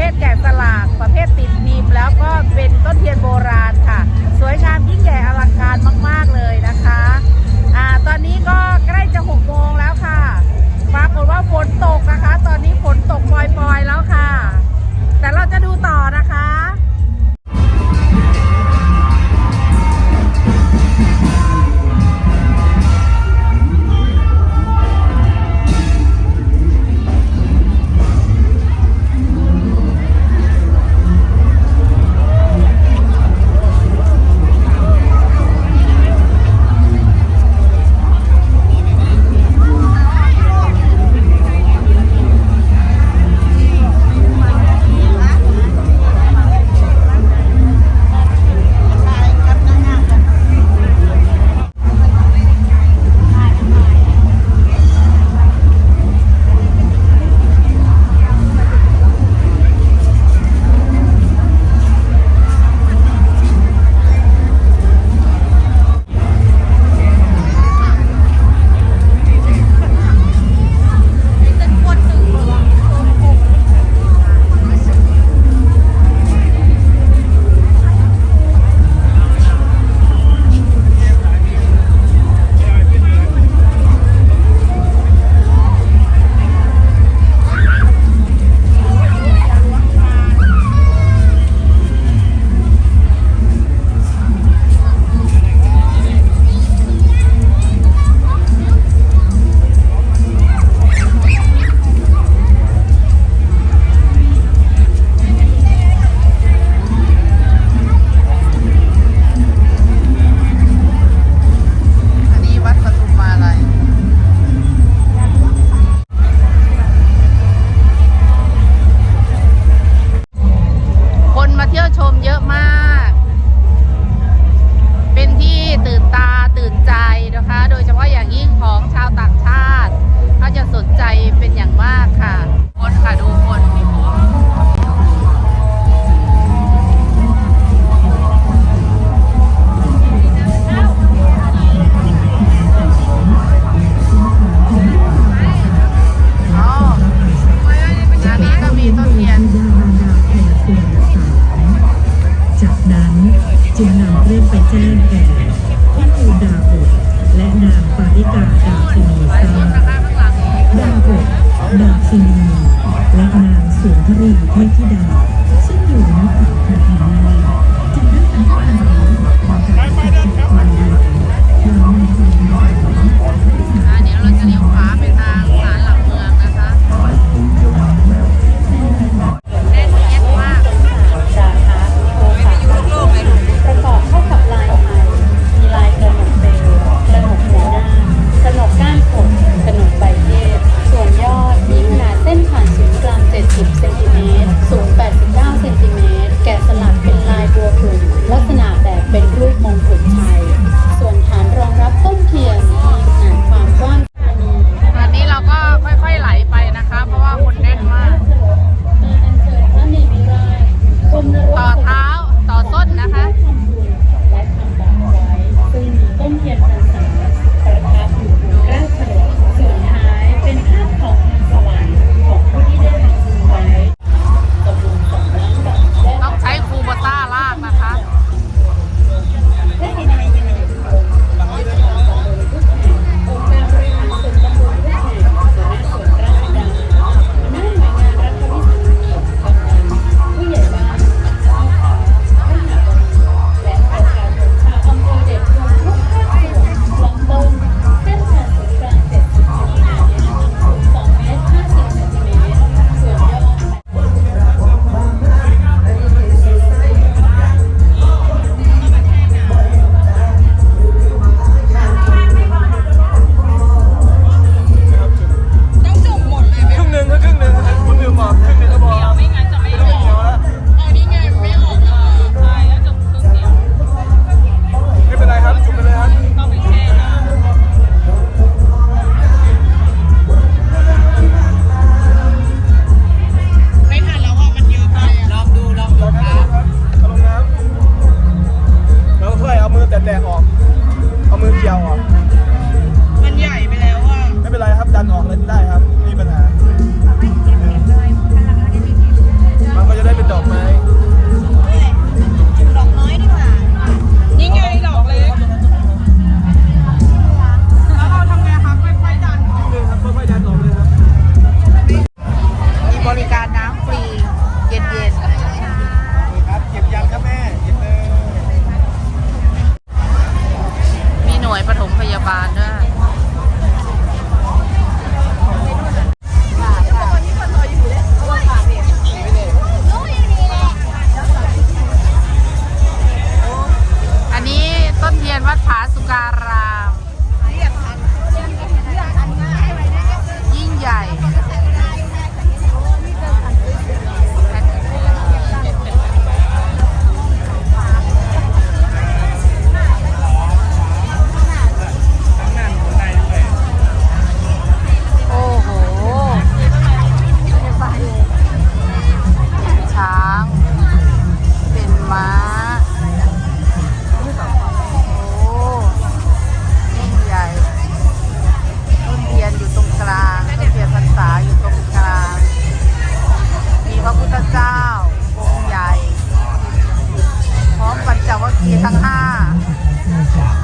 ภทแกะสลักประเภทติดพิมพ์แล้วก็เป็นต้นเทียนโบราณค่ะ สวยงามยิ่งใหญ่อลังการมาก ๆ เลยนะคะอ่าตอนนี้ก็ใกล้จะหกโมงแล้วค่ะปรากฏว่าฝนตกนะคะ ตอนนี้ฝนตกปล่อยๆแล้วค่ะ ดอกซีนีและนางสุนทรีเทพธิดาซึ่งอยู่ณป่าพระธรรมนจึงได้ทำการของการจัดการงานนางสุนทรีเทพธิดาเดี๋ยวเราจะเลี้ยวขวาไป ทั้งห้า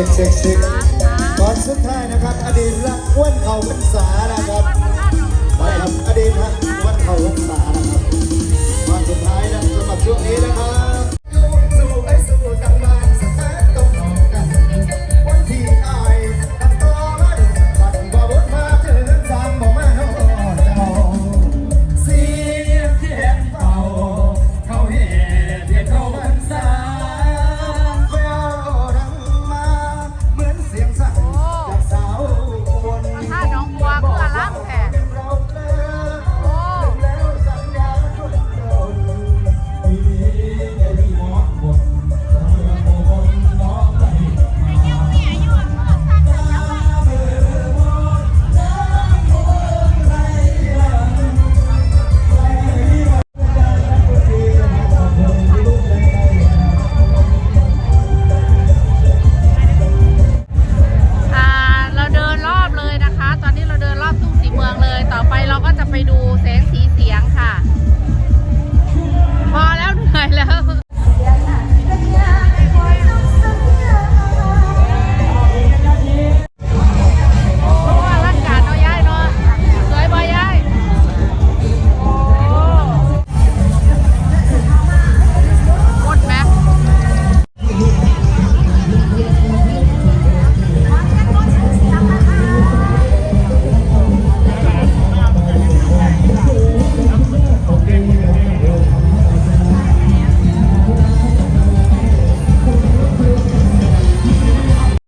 ช็คเช็คเตอนสุดท้ายนะครับ อดีตรักอ้นเข่าพรรษานะครับนะครับอดีตรักว่นเข่าพรรษานะครับตอนสุดท้ายนะสำหรับช่วงนี้นะครับ